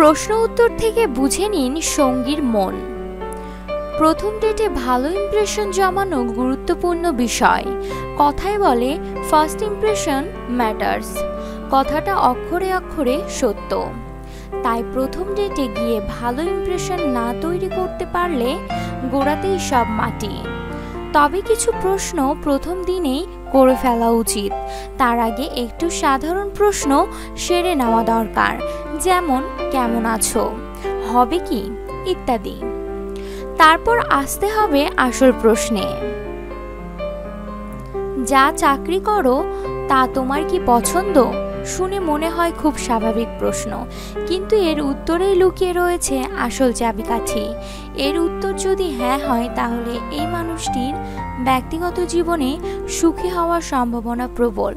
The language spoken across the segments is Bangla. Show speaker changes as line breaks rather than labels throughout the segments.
প্রশ্ন উত্তর থেকে বুঝে নিন সঙ্গীর মন। প্রথম ডেটে ভালো ইমপ্রেশন জমানো গুরুত্বপূর্ণ বিষয়। কথায় বলে ফার্স্ট ইমপ্রেশন ম্যাটার্স কথাটা অক্ষরে অক্ষরে সত্য। তাই প্রথম ডেটে গিয়ে ভালো ইমপ্রেশন না তৈরি করতে পারলে গোড়াতেই সব মাটি। তবে কিছু প্রশ্ন প্রথম দিনেই করে ফেলা উচিত। তার আগে একটু সাধারণ প্রশ্ন সেরে নেওয়া দরকার, যেমন, কেমন আছো? হবে কি? ইত্যাদি। তারপর আসতে হবে আসল প্রশ্নে। যা চাকরি করো, তা তোমার কি পছন্দ? শুনে মনে হয় খুব স্বাভাবিক প্রশ্ন। কিন্তু এর উত্তরেই লুকিয়ে রয়েছে আসল চাবিকাঠি। এর উত্তর যদি হ্যাঁ হয়, তাহলে এই মানুষটির ব্যক্তিগত জীবনে সুখী হওয়ার সম্ভাবনা প্রবল।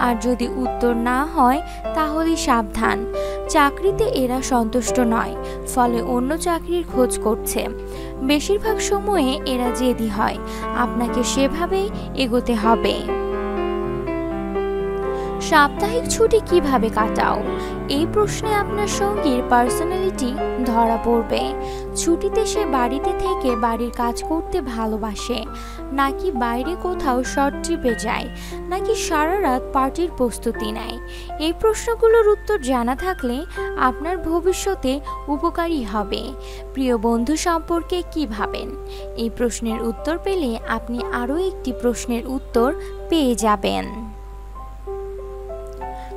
আর যদি উত্তর না হয় তাহলে সাবধান। চাকরিতে এরা সন্তুষ্ট নয়, ফলে অন্য চাকরির খোঁজ করছে। বেশিরভাগ সময়ে এরা জেদি হয়। আপনাকে সেভাবেই এগোতে হবে। সাপ্তাহিক ছুটি কীভাবে কাটাও? এই প্রশ্নে আপনার সঙ্গীর পার্সোনালিটি ধরা পড়বে। ছুটিতে সে বাড়িতে থেকে বাড়ির কাজ করতে ভালোবাসে, নাকি বাইরে কোথাও শর্ট ট্রিপে যায়, নাকি সারা রাত পার্টির প্রস্তুতি নেয়? এই প্রশ্নগুলোর উত্তর জানা থাকলে আপনার ভবিষ্যতে উপকারী হবে। প্রিয় বন্ধু সম্পর্কে কি ভাবেন? এই প্রশ্নের উত্তর পেলে আপনি আরও একটি প্রশ্নের উত্তর পেয়ে যাবেন।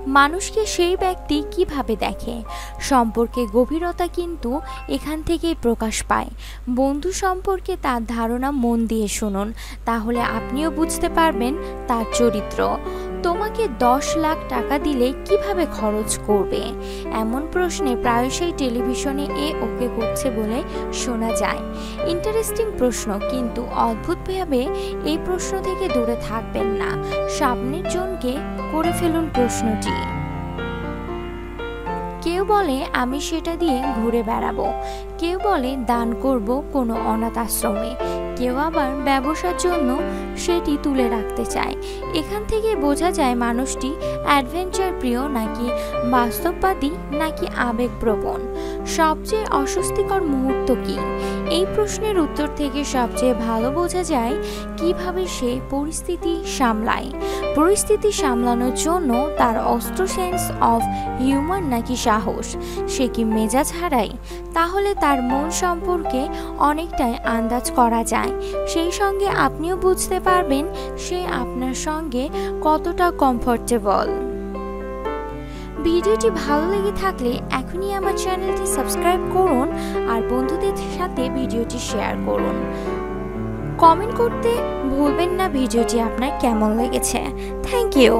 মানুষকে সেই ব্যক্তি কীভাবে দেখে? সম্পর্কে গভীরতা কিন্তু এখান থেকেই প্রকাশ পায়। বন্ধু সম্পর্কে তার ধারণা মন দিয়ে শুনুন, তাহলে আপনিও বুঝতে পারবেন তার চরিত্র। তোমাকে দশ লাখ টাকা দিলে কীভাবে খরচ করবে? এমন প্রশ্নে প্রায়শই টেলিভিশনে এ ওকে করছে বলে শোনা যায়। ইন্টারেস্টিং প্রশ্ন, কিন্তু অদ্ভুতভাবে এই প্রশ্ন থেকে দূরে থাকবেন না। সামনের জনকে করে ফেলুন প্রশ্নটি। কেউ বলে, আমি সেটা দিয়ে ঘুরে বেড়াবো। কেউ বলে, দান করব কোনো অনাথ আশ্রমে। কেউ আবার ব্যবসার জন্য সেটি তুলে রাখতে চায়। এখান থেকে বোঝা যায় মানুষটি অ্যাডভেঞ্চার প্রিয় নাকি বাস্তববাদী নাকি আবেগপ্রবণ। সবচেয়ে অস্বস্তিকর মুহূর্ত কি? এই প্রশ্নের উত্তর থেকে সবচেয়ে ভালো বোঝা যায় কীভাবে সে পরিস্থিতি সামলায়। পরিস্থিতি সামলানোর জন্য তার অস্ত্র সেন্স অফ হিউমার নাকি সাহস? সে কি মেজাজ হারায়? তাহলে তার মন সম্পর্কে অনেকটাই আন্দাজ করা যায়। সেই সঙ্গে আপনিও বুঝতে পারবেন সে আপনার সঙ্গে কতটা কমফোর্টেবল ভিডিওটি ভালো লেগে থাকলে এখনই আমার চ্যানেলটি সাবস্ক্রাইব করুন আর বন্ধুদের সাথে ভিডিওটি শেয়ার করুন। কমেন্ট করতে ভুলবেন না ভিডিওটি আপনার কেমন লেগেছে। Thank you